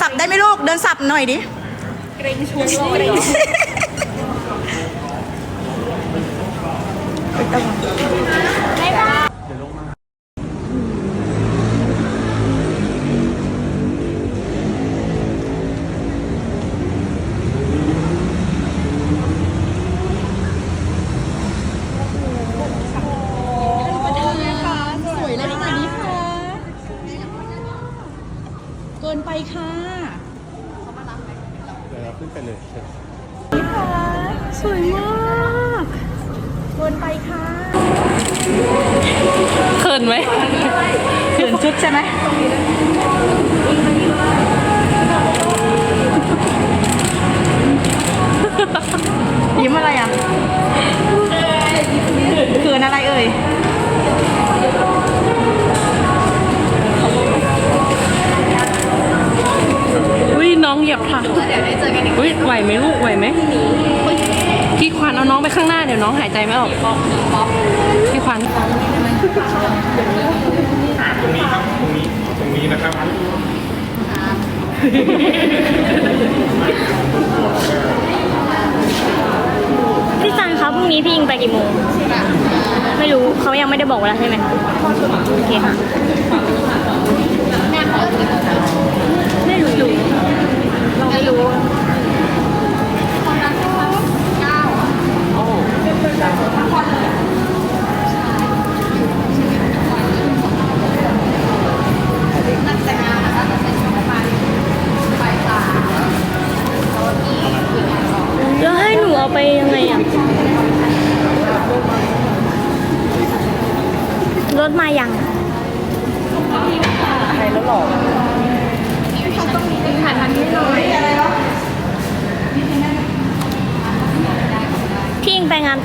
สับได้ไหมลูก เดินสับหน่อยดิ เกรงชวนเกรง เดี๋ยวเราขึ้นไปเลยเชิญสวยมากวนไปค่ะเขินไหมเขินชุดใช่ไหม หาเดี๋ยวน้องหายใจไม่ออกพี่ควันตรงนี้ครับตรงนี้ตรงนี้นะครับพี่ซันคะพรุ่งนี้พี่ยิงไปกี่โมง ไม่รู้เขายังไม่ได้บอกเวลาใช่ไหมโอเคค่ะไม่รู้เราไม่รู้ ทุกคนเลย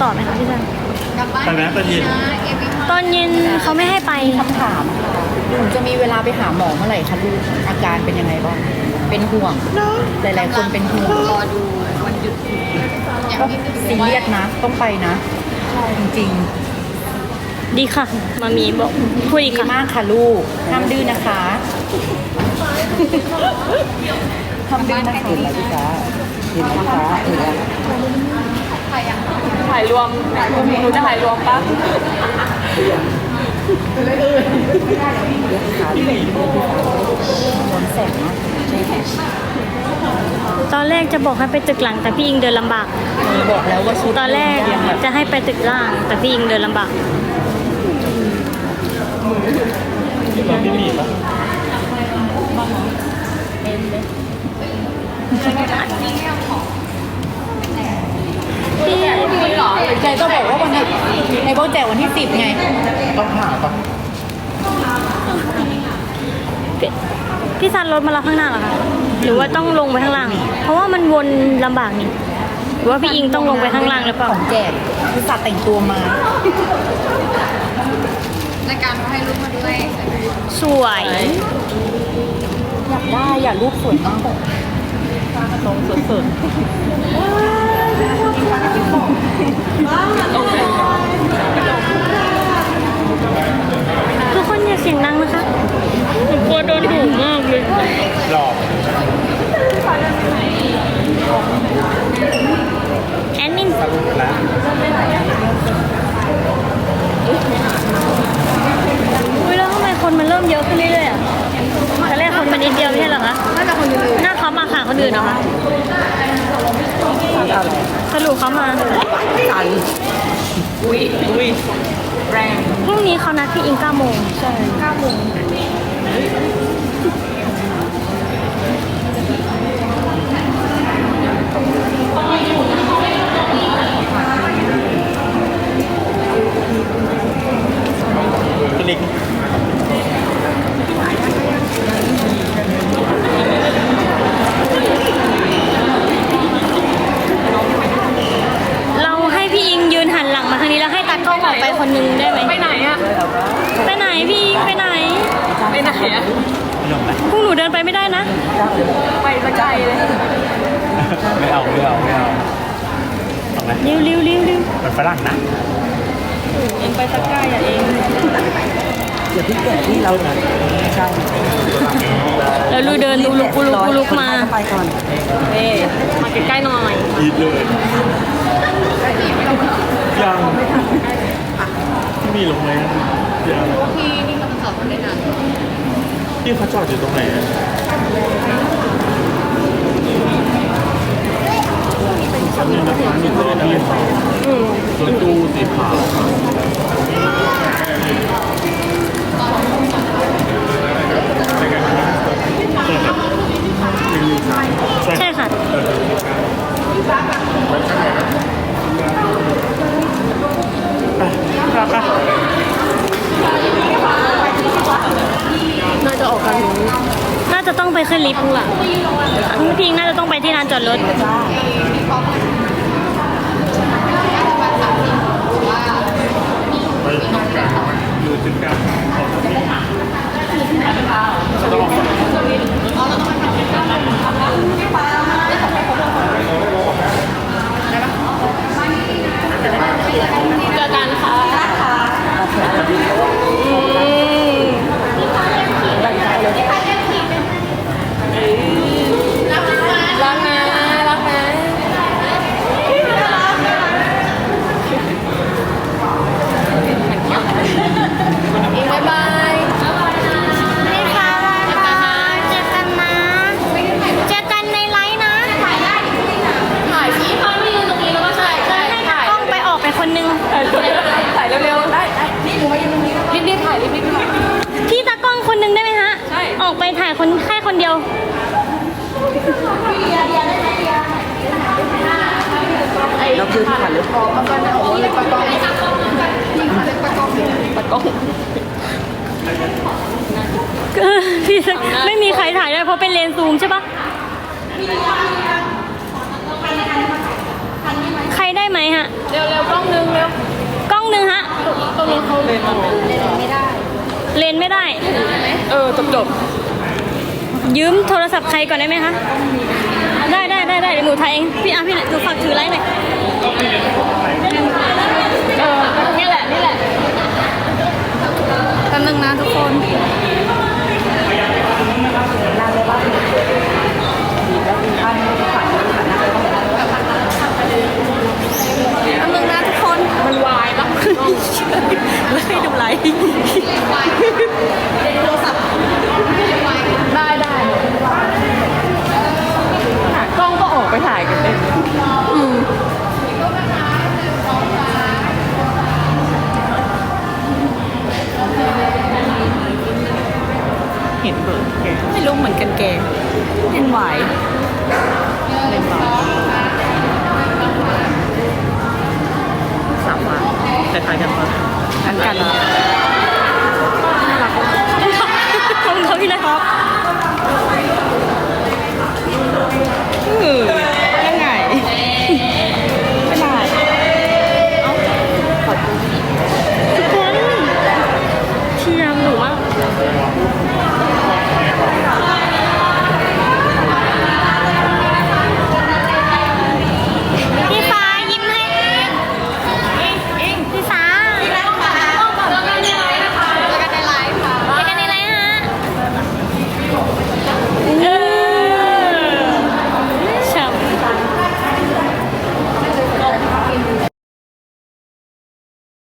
ต่อไหมคะพี่ซันตอนนั้นตอนเย็นตอนเย็นเขาไม่ให้ไปคำถามหนูจะมีเวลาไปหาหมอเมื่อไหร่คะลูกอาการเป็นยังไงบ้างเป็นห่วงหลายๆคนเป็นห่วงรอดูวันหยุดก็ซีเรียสนะต้องไปนะจริงดีค่ะ มามีบอกพูดๆอีดีกค่ะมากค่ะลูกห้ามดื้อนะคะห้ามดื้อนะคะเห็นแล้วพี่จ๊ะเห็นแล้วจ๊ะเห็น แล้วถ่ายรวมหนูจะถ่ายรวมปะร้อนแสงมากใช่ค่ะตอนแรกจะบอกให้ไปตึกหลังแต่พี่ยิงเดินลำบาก บอกแล้วว่าชุดตอนแรกยังแบบจะให้ไปตึกล่างแต่พี่ยิงเดินลำบาก เราไม่มีปะ พี่ ใจก็บอกว่าวันนี้ในโปรแจกวันที่สิบไง ต้องหาปะ พี่ พี่ซันรถมารับข้างหน้าเหรอคะ หรือว่าต้องลงไปข้างล่าง เพราะว่ามันวนลำบากนี่หรือว่าพี่อิงต้องลงไปข้างล่างหรือเปล่าของแจกคือสัตว์แต่งตัวมารายการเขาให้ลูกมาด้วย สวย อยากได้อยากรูปสวยมากตรงสุดทุกคน อย่าเสียงดังนะคะๆกลัวโดนดุมากเลยหลอก แอดมิน สรุปแล้ว อุ้ยแล้วทำไมคนมันเริ่มเยอะขึ้นเรื่อยๆอะตอนแรกคนมันนิดเดียวไม่ใช่เหรอคะน่าจะคนอื่นน่าเขามาค่ะคนอื่นเหรอคะสรุปเขามา อุ้ยอุ้ยแรง พรุ่ง นี้เขานัดพี่อิง9โมงใช่เก้าโมงตัวเล็ก เราให้พี่อิงยืนหันหลังมาทางนี้แล้วให้ตากล้องออกไปคนนึงได้ไหม ไปไหนอะ ไปไหนพี่อิงไปไหน ไปไหนอะไม่ลงไหมพวกหนูเดินไปไม่ได้นะ ไปสะไกลเลยไม่เอาไม่เอาไม่เอาเอาไหมเร็วเร็วเร็วเร็วมันฝรั่งนะเเองไปสักใกล้อะเองอย่าเพิ่งแกะที่เราเนี่ยใช่แล้วลูเดินลุกลุกลุกลุกมาไปก่อนเอ๊มาใกล้ๆหน่อยอีดเลยยังที่มีลงไหมยัง พี่นี่เขาจอดตรงไหนนี่เขาจอดอยู่ตรงไหนอะนี่นะคะมีตัวพี่เขารถตู้สีขาวใช่ค่ะ ครับป่ะ น่าจะออกกันถึง น่าจะต้อง ไปขึ้นลิฟต์ล่ะพี่อิงน่าจะต้องไปที่ลานจอดรถไปอยู่จุดกลางต้องออก เจอกันค่ะรักนะรักนะอิงบ๊ายบาย นี่ค่ะเจอกันนะ เจอกันในไลฟ์นะ ถ่ายพี่เขาไม่ยืนตรงนี้แล้วก็ถ่ายถ่าย ให้ ถ่าย กล้องไปออกไปคนนึง ถ่ายเร็วๆได้ได้นี่หนูมายืนตรงนี้รีบๆถ่ายรีบๆถ่าย พี่ตากล้องคนนึงได้ไหมฮะ ใช่ ออกไปถ่ายคนแค่คนเดียว เราคือ ผ่านหรือพอเออพี่ไม่มีใครถ่ายได้เพราะเป็นเลนส์ซูมใช่ปะใครได้ไหมฮะ เร็วๆกล้องนึงเร็วกล้องหนึ่งฮะตรงนี้เขาเลยมาเลนส์ไม่ได้ เออจบจบยืมโทรศัพท์ใครก่อนได้ไหมคะ ได้เดี๋ยหนูถ่ายเองพี่อาร์พี่หนูฝากถือไลน์หน่อย นวายหนึ่งสองสามบาทคล้ายๆกันปะอันกันน่ขอบคุณครับพี่นะครับ